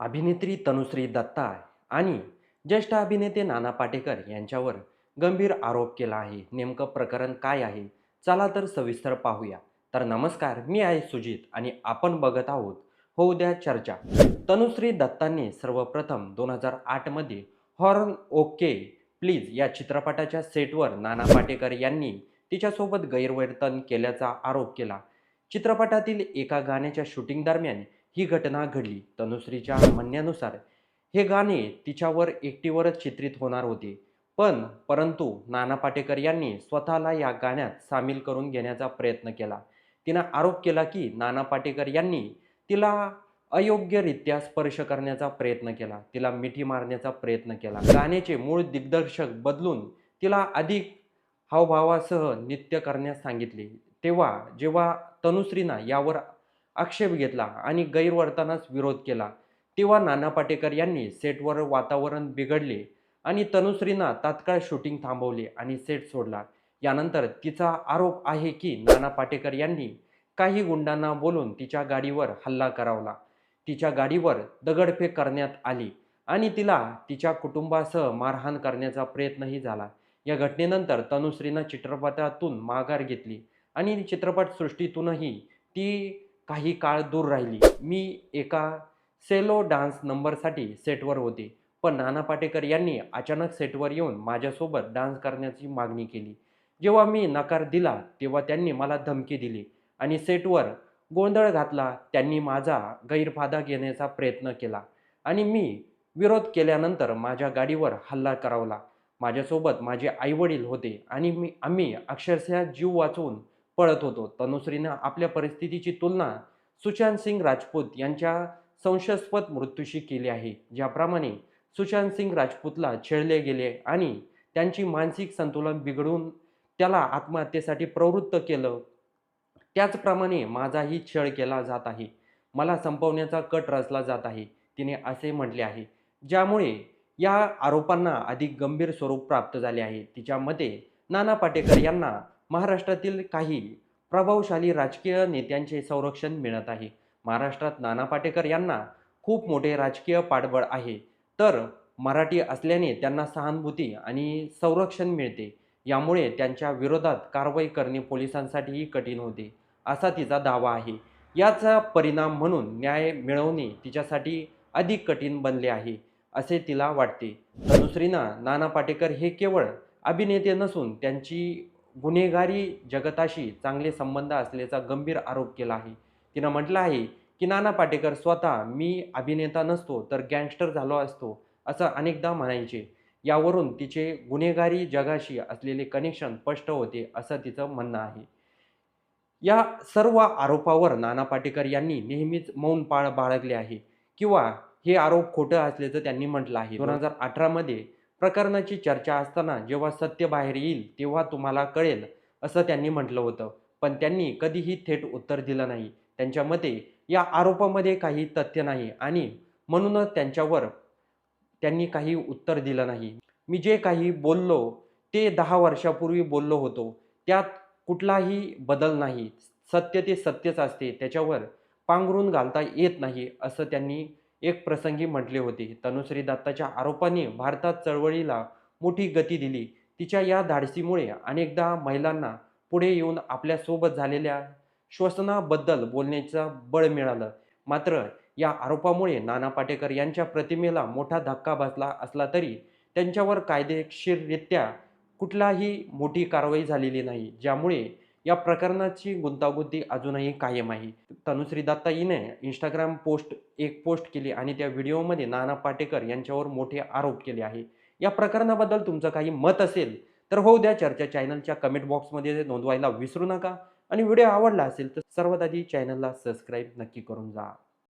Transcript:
अभिनेत्री तनुश्री दत्ता आणि ज्येष्ठ अभिनेते नाना पाटेकर यांच्यावर गंभीर आरोप केला आहे. नेमकं प्रकरण काय आहे? चला तर सविस्तर पाहूया. तर नमस्कार मी आहे सुजित आणि आपण बघत आहोत. होऊ द्या चर्चा. तनुश्री दत्तांनी सर्वप्रथम दोन हजार आठमध्ये हॉर्न ओके प्लीज या चित्रपटाच्या सेटवर नाना पाटेकर यांनी तिच्यासोबत गैरवर्तन केल्याचा आरोप केला. चित्रपटातील एका गाण्याच्या शूटिंग दरम्यान ही घटना घडली. तनुश्रीच्या म्हणण्यानुसार हे गाणे तिच्यावर एकटीवरच चित्रित होणार होते. पण परंतु नाना पाटेकर यांनी स्वतःला या गाण्यात सामील करून घेण्याचा प्रयत्न केला. तिनं आरोप केला की नाना पाटेकर यांनी तिला अयोग्यरित्या स्पर्श करण्याचा प्रयत्न केला. तिला मिठी मारण्याचा प्रयत्न केला. गाण्याचे मूळ दिग्दर्शक बदलून तिला अधिक हावभावासह नृत्य करण्यास सांगितले. तेव्हा जेव्हा तनुश्रीनं यावर आक्षेप घेतला आणि गैरवर्तनास विरोध केला. तेव्हा नाना पाटेकर यांनी सेटवर वातावरण बिघडले आणि तनुश्रीनं तात्काळ शूटिंग थांबवले आणि सेट सोडला. यानंतर तिचा आरोप आहे की नाना पाटेकर यांनी काही गुंडांना बोलून तिच्या गाडीवर हल्ला करावला. तिच्या गाडीवर दगडफेक करण्यात आली आणि तिला तिच्या कुटुंबासह मारहाण करण्याचा प्रयत्नही झाला. या घटनेनंतर तनुश्रीनं चित्रपटातून माघार घेतली आणि चित्रपटसृष्टीतूनही ती काही काळ दूर राहिली. मी एका सेलो डान्स नंबरसाठी सेटवर होते. पण नाना पाटेकर यांनी अचानक सेटवर येऊन माझ्यासोबत डान्स करण्याची मागणी केली. जेव्हा मी नकार दिला तेव्हा त्यांनी मला धमकी दिली आणि सेटवर गोंधळ घातला. त्यांनी माझा गैरफायदा घेण्याचा प्रयत्न केला आणि मी विरोध केल्यानंतर माझ्या गाडीवर हल्ला करावला. माझ्यासोबत माझे आईवडील होते आणि मी आम्ही अक्षरशः जीव वाचवून पळत होतो. तनुश्रीनं आपल्या परिस्थितीची तुलना सुशांत सिंग राजपूत यांच्या संशयास्पद मृत्यूशी केली आहे. ज्याप्रमाणे सुशांत सिंग राजपूतला छेडले गेले आणि त्यांची मानसिक संतुलन बिघडून त्याला आत्महत्येसाठी प्रवृत्त केलं. त्याचप्रमाणे माझाही छळ केला जात आहे. मला संपवण्याचा कट रचला जात आहे. तिने असे म्हटले आहे. ज्यामुळे या आरोपांना अधिक गंभीर स्वरूप प्राप्त झाले आहे. तिच्या मते नाना पाटेकर यांना महाराष्ट्रातील काही प्रभावशाली राजकीय नेत्यांचे संरक्षण मिळत आहे. महाराष्ट्रात नाना पाटेकर यांना खूप मोठे राजकीय पाठबळ आहे. तर मराठी असल्याने त्यांना सहानुभूती आणि संरक्षण मिळते. यामुळे त्यांच्या विरोधात कारवाई करणे पोलिसांसाठीही कठीण होते असा तिचा दावा आहे. याचा परिणाम म्हणून न्याय मिळवणे तिच्यासाठी अधिक कठीण बनले आहे असे तिला वाटते. तनुश्रीनं नाना पाटेकर हे केवळ अभिनेते नसून त्यांची गुन्हेगारी जगताशी चांगले संबंध असल्याचा गंभीर आरोप केला आहे. तिनं म्हटलं आहे की नाना पाटेकर स्वतः मी अभिनेता नसतो तर गँगस्टर झालो असतो असं अनेकदा म्हणायचे. यावरून तिचे गुन्हेगारी जगाशी असलेले कनेक्शन स्पष्ट होते असं तिचं म्हणणं आहे. या सर्व आरोपावर नाना पाटेकर यांनी नेहमीच मौन पाळ बाळगले आहे. किंवा हे आरोप खोटं असल्याचं त्यांनी म्हटलं आहे. दोन हजार अठरामध्ये प्रकरणाची चर्चा असताना जेव्हा सत्य बाहेर येईल तेव्हा तुम्हाला कळेल असं त्यांनी म्हटलं होतं. पण त्यांनी कधीही थेट उत्तर दिलं नाही. त्यांच्या मते या आरोपामध्ये काही तथ्य नाही आणि म्हणूनच त्यांच्यावर त्यांनी काही उत्तर दिलं नाही. मी जे काही बोललो ते दहा वर्षापूर्वी बोललो होतो. त्यात कुठलाही बदल नाही. सत्य ते सत्यच असते. त्याच्यावर पांघरून घालता येत नाही असं त्यांनी एक प्रसंगी म्हटले होते. तनुश्री दत्ताच्या आरोपाने भारतात चळवळीला मोठी गती दिली. तिच्या या धाडसीमुळे अनेकदा महिलांना पुढे येऊन आपल्यासोबत झालेल्या श्वसनाबद्दल बोलण्याचं बळ मिळालं. मात्र या आरोपामुळे नाना पाटेकर यांच्या प्रतिमेला मोठा धक्का बसला असला तरी त्यांच्यावर कायदेशीररित्या कुठलाही मोठी कारवाई झालेली नाही. ज्यामुळे या प्रकरणाची गुंतागुंती अजूनही कायम आहे. तनुश्री दत्ता हिने इंस्टाग्राम पोस्ट एक पोस्ट केली आणि त्या व्हिडिओमध्ये नाना पाटेकर यांच्यावर मोठे आरोप केले आहे. या प्रकरणाबद्दल तुमचं काही मत असेल तर होऊ द्या. चर्चा चॅनलच्या कमेंट बॉक्समध्ये नोंदवायला विसरू नका. आणि व्हिडिओ आवडला असेल तर सर्वात आधी चॅनलला सबस्क्राईब नक्की करून जा.